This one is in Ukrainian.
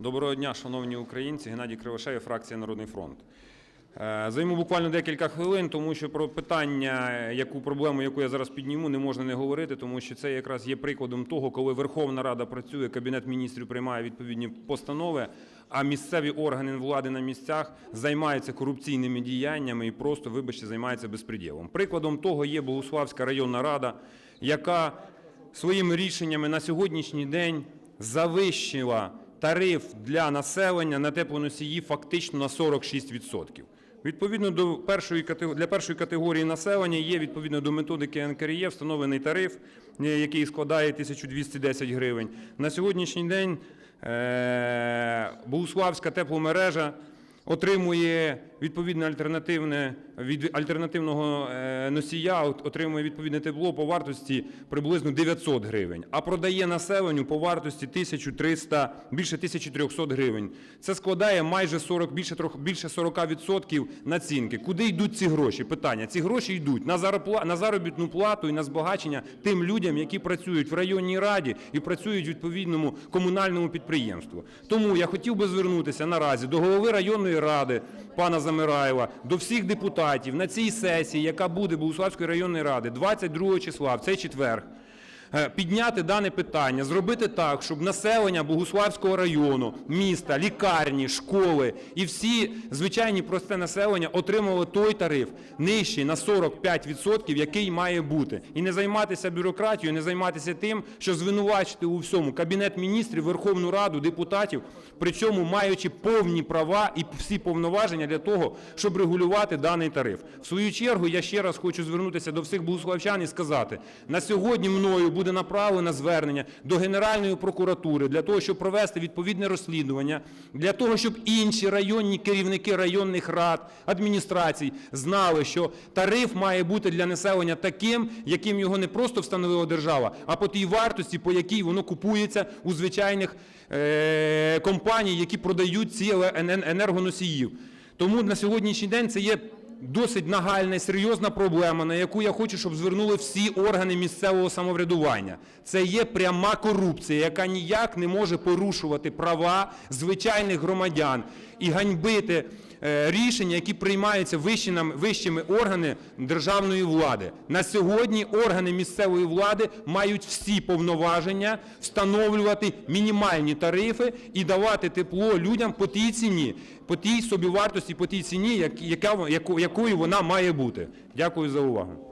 Доброго дня, шановні українці. Геннадій Кривошеєв, фракція Народний фронт. Е, Займу буквально декілька хвилин, тому що про питання, яку проблему, яку я зараз підніму, не можна не говорити, тому що це якраз є прикладом того, коли Верховна Рада працює, Кабінет міністрів приймає відповідні постанови, а місцеві органи влади на місцях займаються корупційними діяннями і просто, вибачте, займаються безпреділом. Прикладом того є Богуславська районна рада, яка своїми рішеннями на сьогоднішній день завищила тариф для населення на теплоносії фактично на 46%. Відповідно до першої для першої категорії населення є відповідно до методики НКРЄ встановлений тариф, е, який складає 1210 гривень. На сьогоднішній день е, Богуславська тепломережа отримує відповідне альтернативне від альтернативного е, носія, отримує відповідне тепло по вартості приблизно 900 гривень, а продає населенню по вартості 1300, більше 1300 гривень. Це складає майже 40, більше більше 40% націнки. Куди йдуть ці гроші? Питання. Ці гроші йдуть на зарпла- на заробітну плату і на збагачення тим людям, які працюють в районній раді і працюють в відповідному комунальному підприємству. Тому я хотів би звернутися наразі до голови районної ради пана Замираєва, до всіх депутатів на цій сесії, яка буде Богуславської районної ради 22 числа, в цей четвер. Е, Підняти дане питання, зробити так, щоб населення Богуславського району, міста, лікарні, школи і всі звичайні просте населення отримували той тариф нижчий на 45%, який має бути. І не займатися бюрократією, не займатися тим, що звинувачити у всьому Кабінет міністрів, Верховну Раду, депутатів, причому маючи повні права і всі повноваження для того, щоб регулювати даний тариф. В свою чергу я ще раз хочу звернутися до всіх богуславчан і сказати: на сьогодні мною буде направлено звернення до Генеральної прокуратури для того, щоб провести відповідне розслідування, для того, щоб інші районні керівники районних рад, адміністрацій знали, що тариф має бути для населення таким, яким його не просто встановила держава, а по тій вартості, по якій воно купується у звичайних е- компаній, які продають ціле енергоносіїв. Тому на сьогоднішній день це є досить нагальна і серйозна проблема, на яку я хочу, щоб звернули всі органи місцевого самоврядування. Це є пряма корупція, яка ніяк не може порушувати права звичайних громадян і ганьбити рішення, які приймаються вищими, органами державної влади. На сьогодні органи місцевої влади мають всі повноваження встановлювати мінімальні тарифи і давати тепло людям по тій ціні, по тій собівартості, по тій ціні, якою вона має бути. Дякую за увагу.